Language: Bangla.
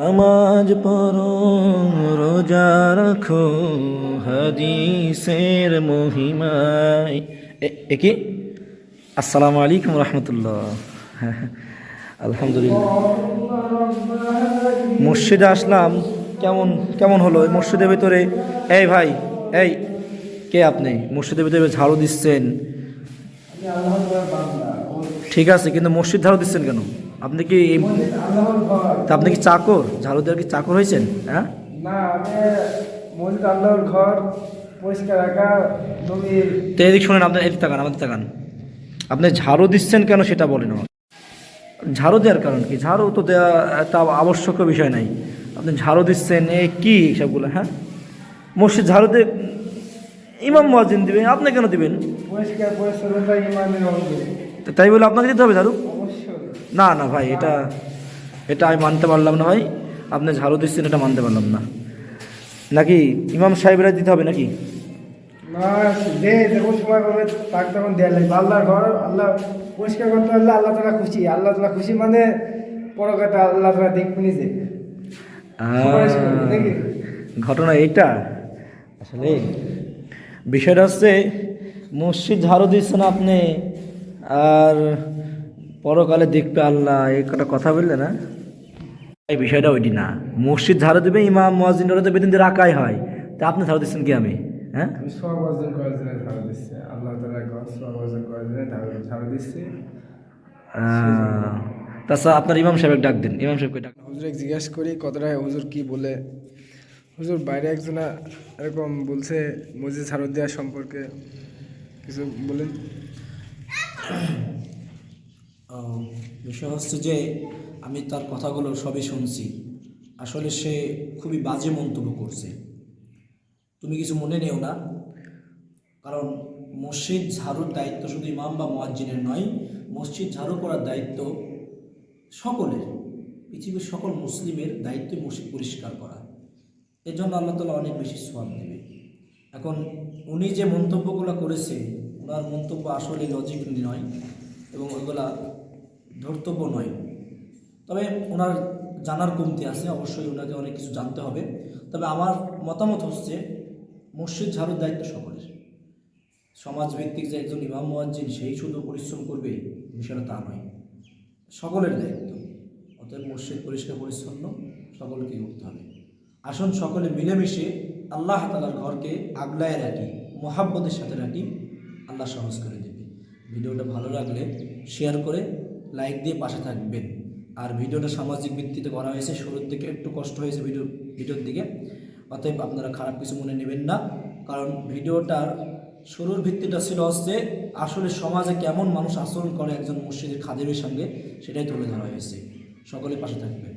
নামাজ পড়ো, রোজা রাখো, হাদিসের মহিমায়। এ- কি? আসসালামু আলাইকুম রহমতুল্লাহ। আলহামদুলিল্লাহ। মসজিদে আসলাম। কেমন কেমন হলো মসজিদের ভিতরে? এই ভাই, এই, কে আপনি? মসজিদের ভিতরে ঝাড়ু দিচ্ছেন। ঠিক আছে, কিন্তু মসজিদ ঝাড়ু দিচ্ছেন কেন? আপনি কি তা আপনি কি চাকর? ঝাড়ু দেওয়ার কি চাকর হয়েছেন? হ্যাঁ? না আমি মসজিদ আল্লাহর ঘর পরিষ্কার রাখা নবীর তো এদিক শোনেন আপনার এদিক তাকান আমাদের তাকান। আপনি ঝাড়ু দিচ্ছেন কেন সেটা বলেন আমাকে। ঝাড়ু দেওয়ার কারণ কি? ঝাড়ু তো দেওয়া একটা আবশ্যক বিষয় নাই। আপনি ঝাড়ু দিচ্ছেন এ কি সবগুলো হ্যাঁ? মসজিদ ঝাড়ু দিয়ে ইমাম মহাজিন দিবেন আপনি কেন দিবেন? তো তাই বলে আপনাকে দিতে হবে ঝাড়ু? না না ভাই এটা এটা আমি মানতে পারলাম না ভাই। আপনি ঝাড়ু দিচ্ছেন এটা মানতে পারলাম না। নাকি ইমাম সাহেবরা দিতে হবে নাকি? না যে যখন সময় পাবে তাকে তখন দেওয়া লাগবে আল্লাহর ঘর আল্লাহ পরিষ্কার করতে পারলে আল্লাহ তালা খুশি। আল্লাহ তালা খুশি মানে পরকাতে আল্লাহ তালা দেখবে নিজে। সুপারিশ করবে, ঘটনা এইটা। আসলে বিষয়টা হচ্ছে মসজিদ ঝাড়ু দিচ্ছেন আপনি আর পরকালে দেখবে আল্লাহ এই কটা কথা বললে না? এই বিষয়টা ওইটি না। মসজিদ ঝাড়ু দেবে ইমাম মসজিদ তো বেতন দিয়ে রাখাই হয়। তা আপনি ঝাড়ু দিচ্ছেন কি আমি? হ্যাঁ? আমি সব অর্জন করার জন্য ঝাড়ু দিচ্ছে। আল্লাহ তালা সব অর্জন করার জন্য ঝাড়ু ঝাড়ু তাছাড়া আপনার ইমাম সাহেব ডাক দিন। ইমাম সাহেবকে ডাক হুজুরে জিজ্ঞাসা করি কতটা হুজুর কি বলে? হুজুর বাইরে একজনা এরকম বলছে মসজিদ ছাড়ত দেওয়ার সম্পর্কে কিছু বলেন। বিষয় হচ্ছে যে, আমি তার কথাগুলো সবই শুনছি। আসলে সে খুবই বাজে মন্তব্য করছে। তুমি কিছু মনে নেও না। কারণ মসজিদ ঝাড়ুর দায়িত্ব শুধু ইমাম বা মোয়াজ্জিনের নয়, মসজিদ ঝাড়ু করার দায়িত্ব সকলের, পৃথিবীর সকল মুসলিমের দায়িত্ব মসজিদ পরিষ্কার করা। এর জন্য আল্লাহ তালা অনেক বেশি সোয়াব দেবে। এখন উনি যে মন্তব্যগুলো করেছে, ওনার মন্তব্য আসলে লজিক নয় এবং ওইগুলা ধর্তব্য নয়। তবে ওনার জানার কমতি আছে, অবশ্যই ওনাকে অনেক কিছু জানতে হবে। তবে আমার মতামত হচ্ছে, মসজিদ ঝাড়ুর দায়িত্ব সকলের। সমাজভিত্তিক যে একজন ইমাম মুয়াজ্জিন, সেই শুধু পরিশ্রম করবে, বিষয়টা তা নয়। সকলের দায়িত্ব। অতএব মসজিদ পরিষ্কার, পরিচ্ছন্ন সকলকে করতে হবে। আসুন সকলে মিলেমিশে আল্লাহ তালার ঘরকে আগলায় রাখি, মোহাব্বতের সাথে রাখি, আল্লাহ সহজ করে দেবে। ভিডিওটা ভালো লাগলে শেয়ার করে লাইক দিয়ে পাশে থাকবেন। আর ভিডিওটা সামাজিক ভিত্তিতে করা হয়েছে, শুরুর দিকে একটু কষ্ট হয়েছে ভিডিও, ভিডিওর দিকে। অতএব আপনারা খারাপ কিছু মনে নেবেন না, কারণ ভিডিওটার শুরুর ভিত্তিটা ছিল যে আসলে সমাজে কেমন মানুষ আচরণ করে একজন মসজিদের খাদেরের সঙ্গে, সেটাই তুলে ধরা হয়েছে। সকলে পাশে থাকবেন।